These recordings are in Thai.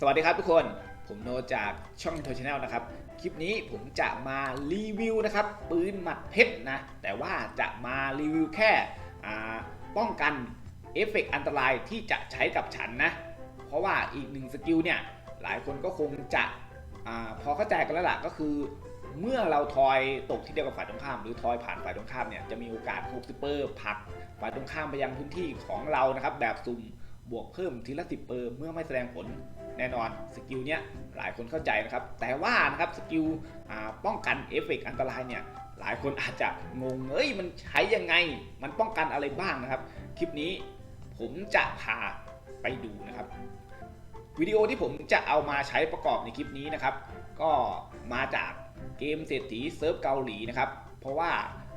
สวัสดีครับทุกคน ผมโนจากช่องโทชแนลนะครับ คลิปนี้ผมจะมารีวิวนะครับ ปืนหมัดเพชรนะ แต่ว่าจะมารีวิวแค่ป้องกันเอฟเฟกต์อันตรายที่จะใช้กับฉันนะ เพราะว่าอีกหนึ่งสกิลเนี่ย หลายคนก็คงจะอพอเข้าใจกันแล้วล่ะก็คือ เมื่อเราทอยตกที่เดียวกับฝ่ายตรงข้าม หรือทอยผ่านฝ่ายตรงข้ามเนี่ยจะมีโอกาส60เปอร์ผักฝ่ายตรงข้ามไปยังพื้นที่ของเรานะครับแบบสุ่มบวกเพิ่มทีละ10เปอร์เมื่อไม่แสดงผล แน่นอนสกิลเนี้ยหลายคนเข้าใจนะครับ แต่ว่านะครับสกิลป้องกันเอฟเฟกต์อันตรายเนี่ยหลายคนอาจจะงงเอ้ยมันใช้ยังไง มันป้องกันอะไรบ้างนะครับ คลิปนี้ผมจะพาไปดูนะครับวิดีโอที่ผมจะเอามาใช้ประกอบในคลิปนี้นะครับ ก็มาจากเกมเศรษฐีเซิร์ฟเกาหลีนะครับ เพราะว่า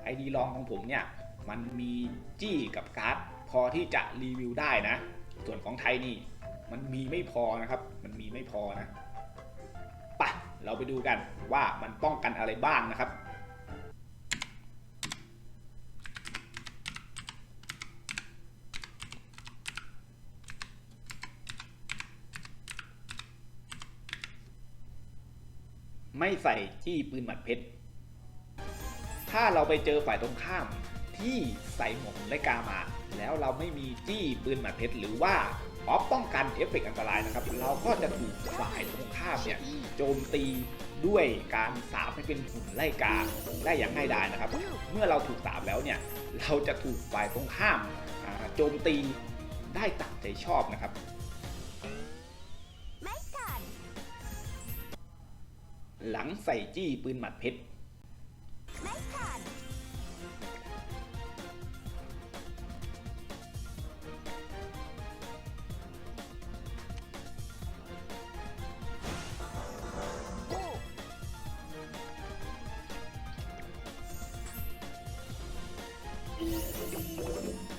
ไอดีลองของผมเนี่ยมันมีจี้กับการ์ดพอที่จะรีวิวได้นะ ส่วนของไทยนี่ มันมีไม่พอนะครับ มันมีไม่พอนะปะเราไปดูกันว่ามันป้องกันอะไรบ้างนะครับไม่ใส่จี้ปืนหมัดเพชร ถ้าเราไปเจอฝ่ายตรงข้ามที่ใส่หมวกไลกามา แล้วเราไม่มีจี้ปืนหมัดเพชรหรือว่า ออป้องกันเอฟเฟกต์อันตรายนะครับ เราก็จะถูกฝ่ายตรงข้ามเนี่ยโจมตีด้วยการสาบให้เป็นหุ่นไล่กาได้อย่างง่ายดายนะครับ เมื่อเราถูกสาบแล้วเนี่ย เราจะถูกฝ่ายตรงข้ามโจมตีได้ตามใจชอบนะครับหลังใส่จี้ปืนหมัดเพชร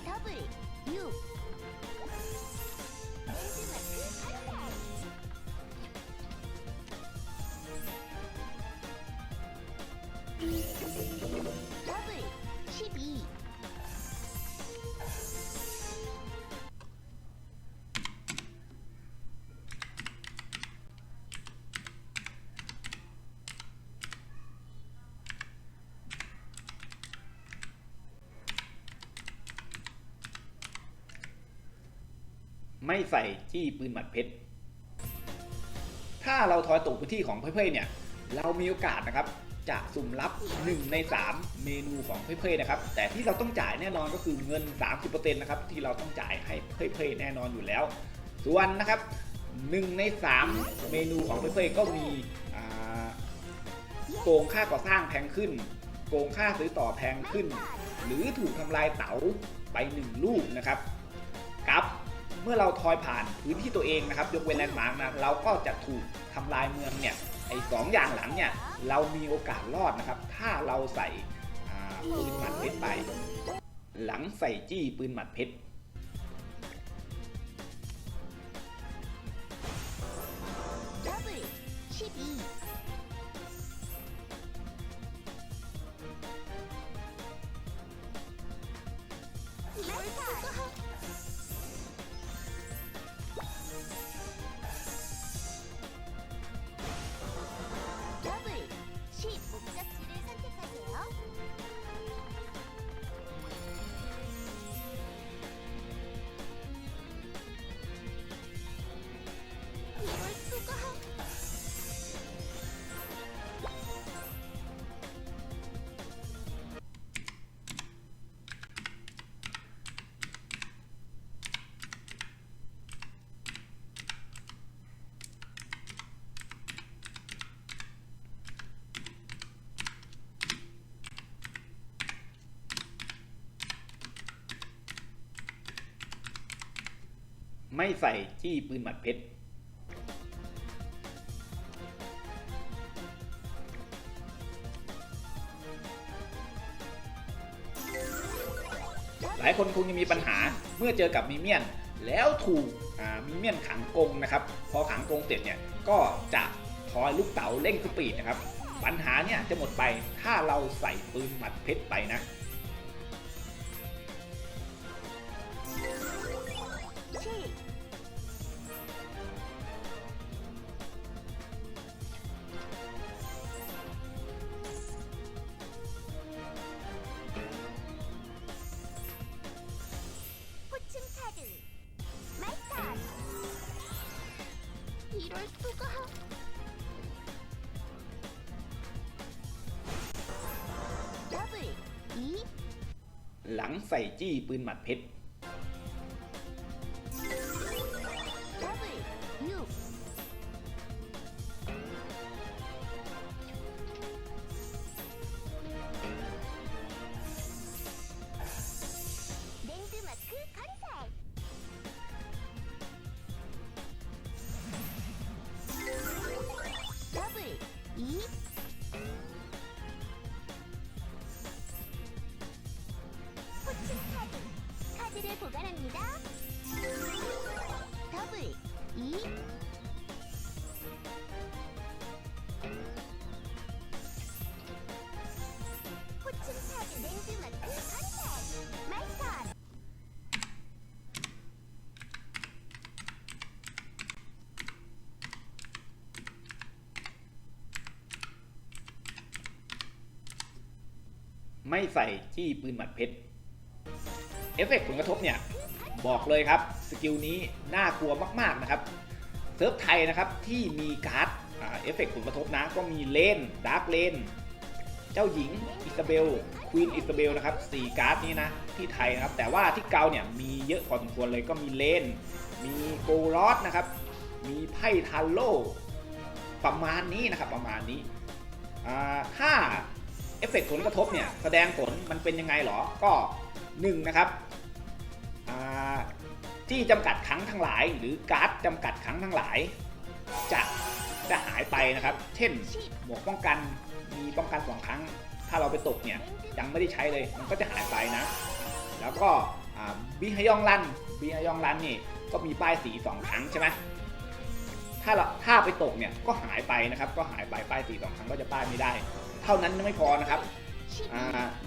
サブリ ไม่ใส่จี้ปืนหมัดเพชร ถ้าเราทอยตกพื้นที่ของเพ่ยๆเนี่ย เรามีโอกาสนะครับจะสุ่มรับ 1 ใน 3 เมนูของเพ่ยๆนะครับ แต่ที่เราต้องจ่ายแน่นอนก็คือเงิน 30%นะครับที่เราต้องจ่ายให้เพ่ยๆแน่นอนอยู่แล้ว ส่วนนะครับ1ใน 3 เมนูของเพ่ยๆก็มีโกงค่าก่อสร้างแพงขึ้น โกงค่าซื้อต่อแพงขึ้น หรือถูกทำลายเต๋าไป 1 ลูกนะครับ เมื่อเราทอยผ่านพื้นที่ตัวเองนะครับยกเว้นแลนด์มาร์กนะเราก็จะถูกทำลายเมืองเนี่ยไอ้สองอย่างหลังเนี่ยเรามีโอกาสรอดนะครับ ถ้าเราใส่ปืนหมัดเพชรไป หลังใส่จี้ปืนหมัดเพชร ไม่ใส่จี้ปืนหมัดเพชรหลายคนคงจะมีปัญหาเมื่อเจอกับมีเมียน แล้วถูกมีเมียนขังกงนะครับ พอขังกงเสร็จเนี่ยก็จะทอยลูกเต๋าเร่งสปีดนะครับ ปัญหาเนี่ยจะหมดไปถ้าเราใส่ปืนหมัดเพชรไปนะ สุกะดัหลังใส่จี้ปืนหมัดเพชร 카드를 보관합니다 더블 이 포춘 카드 랜드마크 건설 마스터 ไม่ใส่จี้ปืนหมัดเพชร เอฟเฟกต์ผลกระทบเนี่ยบอกเลยครับสกิลนี้น่ากลัวมากๆนะครับเซิร์ฟไทยนะครับที่มีการ์ดเอฟเฟกต์ผลกระทบนะก็มีเลนดาร์กเลนเจ้าหญิงอิซาเบลควีนอิซาเบลนะครับสี่การ์ดนี้นะที่ไทยนะครับแต่ว่าที่เกาเนี่ยมีเยอะพอสมควรเลยก็มีเลนมีโกลอสนะครับมีไพ่ทันโลประมาณนี้นะครับประมาณนี้ถ้าเอฟเฟกต์ผลกระทบเนี่ยแสดงผลมันเป็นยังไงหรอก็ หนึ่งนะครับที่จำกัดครั้งทั้งหลาย หรือการ์ดจำกัดครั้งทั้งหลาย จะจะหายไปนะครับ เช่นหมวกป้องกันมีป้องกันสองครั้ง ถ้าเราไปตกเนี่ยยังไม่ได้ใช้เลยมันก็จะหายไปนะ แล้วก็บิฮยองรันบิฮยองรันนี่ก็มีป้ายสีสองครั้งใช่ไหมถ้าเราถ้าไปตกเนี่ยก็หายไปนะครับ ก็หายไปป้ายสีสองครั้งก็จะป้ายไม่ได้ เท่านั้นไม่พอนะครับ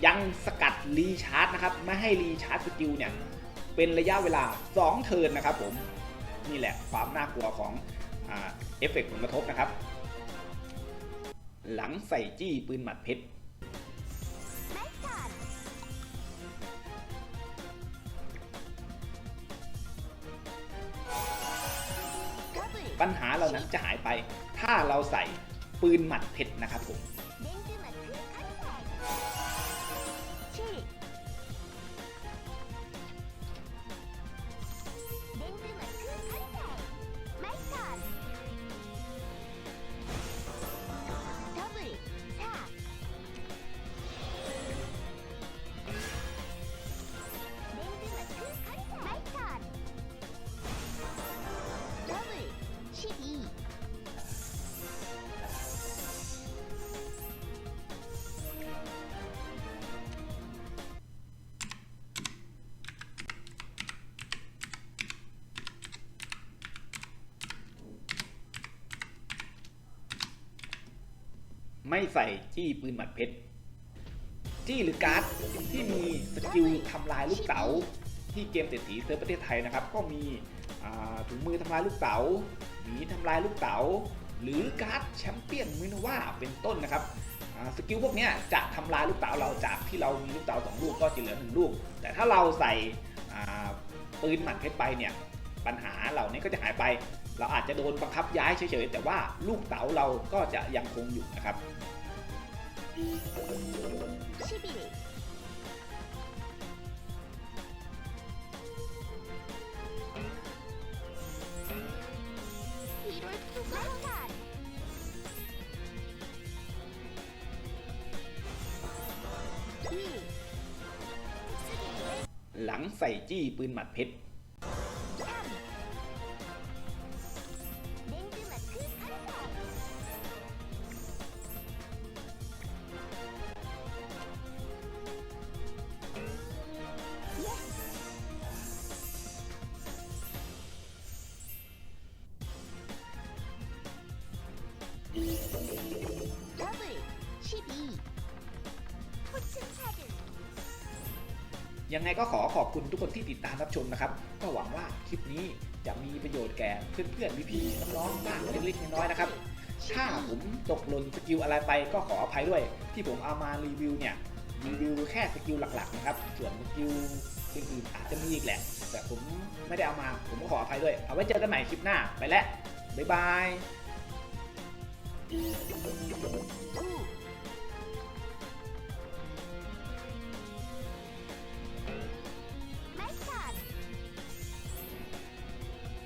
ยังสกัดรีชาร์จนะครับไม่ให้รีชาร์จสกิลเนี่ยเป็นระยะเวลา 2 เทิร์นนะครับผม นี่แหละความน่ากลัวของเอฟเฟกต์ผลกระทบนะครับ หลังใส่จี้ปืนหมัดเพชรปัญหาเหล่านั้นจะหายไป ถ้าเราใส่ปืนหมัดเพชรนะครับผม ไม่ใส่จี้ปืนหมัดเพชรจี้หรือการ์ดที่มีสกิลทำลายลูกเต๋าที่เกมเศรษฐีเซิร์ฟประเทศไทยนะครับ ก็มีถุงมือทำลายลูกเต๋าหมีทำลายลูกเต๋าหรือการ์ดแชมเปี้ยนมินว่าเป็นต้นนะครับสกิลพวกนี้จะทำลายลูกเต๋าเราจากที่เรามีลูกเต๋าสองลูกก็จะเหลือหนึ่งลูก แต่ถ้าเราใส่ปืนหมัดเพชรไปเนี่ยปัญหาเหล่านี้ก็จะหายไป เราอาจจะโดนบังคับย้ายเฉยๆ แต่ว่าลูกเต๋าเราก็จะยังคงอยู่นะครับหลังใส่จี้ปืนหมัดเพชร 12 포춘 카드 ยังไงก็ขอขอบคุณทุกคนที่ติดตามรับชมนะครับ ก็หวังว่าคลิปนี้จะมีประโยชน์แก่เพื่อนๆพี่ๆน้องๆบ้างเล็กๆน้อยๆนะครับ ถ้าผมตกหล่นสกิลอะไรไปก็ขออภัยด้วย ที่ผมเอามารีวิวเนี่ยรีวิวแค่สกิลหลักๆนะครับ ส่วนสกิลอื่นๆอาจจะมีอีกแหละ แต่ผมไม่ได้เอามาผมก็ขออภัยด้วย เอาไว้เจอกันใหม่คลิปหน้าไปแล้ว บ๊ายบาย Ooh.